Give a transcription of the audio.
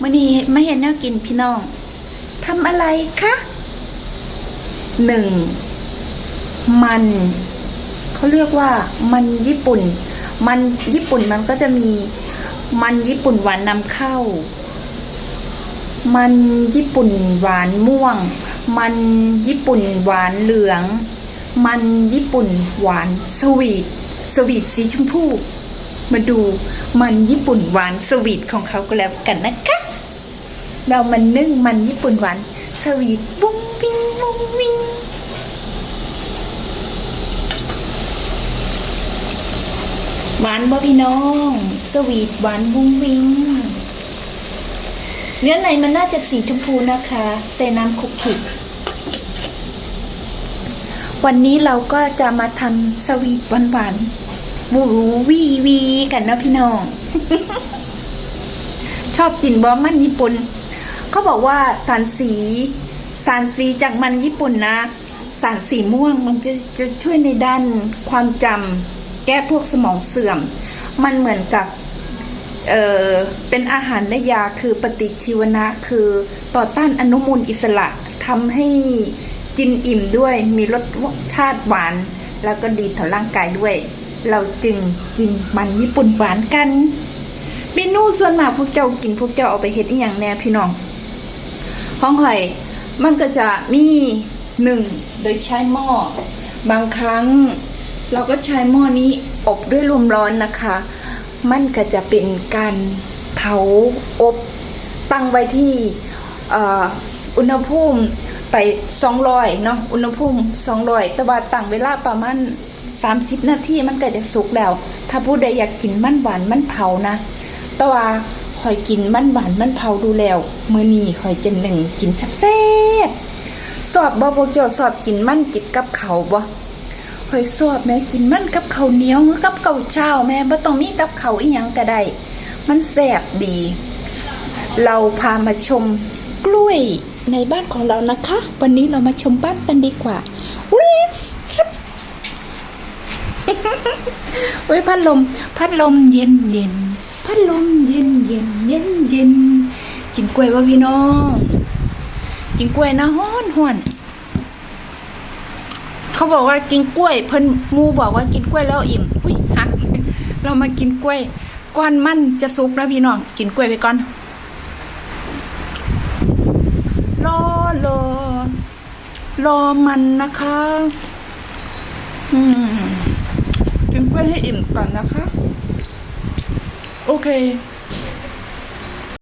มื่อนี้ไม่เห็นแนวกินพี่น้องทำอะไรคะหนึ่งมันเขาเรียกว่ามันญี่ปุ่น มันญี่ปุ่นมันก็จะมีมันญี่ปุ่นหวานนำเข้า มันญี่ปุ่นหวานม่วง มันญี่ปุ่นหวานเหลือง มันญี่ปุ่นหวานสวีทสวีทสีชมพูมาดูมันญี่ปุ่นหวานสวีทของเขาก็แล้วกันนะคะ เรามันนึ่งมันญี่ปุ่นหวานสวีทบุ้งวิงบุ้งวิงหวานบ่พี่น้อง สวีทหวานบุ้งวิงเนื้อในมันน่าจะสีชมพูนะคะ ใส่น้ำคุกคิกวันนี้เราก็จะมาทำสวีทหวานๆวูวีวีกันนะพี่น้อง ชอบกินบอมันญี่ปุ่น เขาบอกว่าสารสีสารสีจากมันญี่ปุ่นนะสารสีม่วงมันจะจะช่วยในด้านความจำแก้พวกสมองเสื่อม มันเหมือนกับเออเป็นอาหารและยาคือปฏิชีวนะคือต่อต้านอนุมูลอิสระทำให้กินอิ่มด้วยมีรสชาติหวาน แล้วก็ดีต่อร่างกายด้วย เราจึงกินมันญี่ปุ่นหวานกันเมนูส่วนมากพวกเจ้ากินพวกเจ้าเอาไปเฮ็ดอีหยังแน่พี่น้อง ของข่อยมันก็จะมีหนึ่งโดยใช้หม้อบางครั้ง เราก็ใช้หม้อนี้อบด้วยลมร้อนนะคะ มันก็จะเป็นการเผาอบตั้งไว้ที่อุณหภูมิไป200เนาะอุณหภูมิ200แต่ว่าตั้งเวลาประมาณ30 นาทีมันก็จะสุกแล้ว ถ้าผู้ใดอยากกินมันหวานมันเผานะแต่ว่า คอยกินมันหวานมันเผาดูแล้ว มื้อนี้คอยจะหนึ่งกินแซ่บสอบบ่พวกเจ้าสอบกินมันจิบกับเขาบ่คอยสอบแม่กินมันกับเขาเหนียวกับเข้าเช้าแม่บ่ต้องมีกับเขาอีหยังก็ได้มันแซ่บดี เราพามาชมกล้วยในบ้านของเรานะคะ วันนี้เรามาชมบ้านกันดีกว่าวิบเว้ยพัดลม พัดลมเย็นเย็น พัดลมเย็นเย็นเย็นเย็นกินกล้วยว่าพี่น้องกินกล้วยนะฮ้อนฮ้อนเขาบอกว่ากินกล้วย เพิ่นมูบอกว่ากินกล้วยแล้วอิ่มอุ้ยหัก เรามากินกล้วยก้อนมันจะสุกนะพี่น้อง กินกล้วยไปก่อนรอรอรอมันนะคะ อืมกินกล้วยให้อิ่มก่อนนะคะ โอเค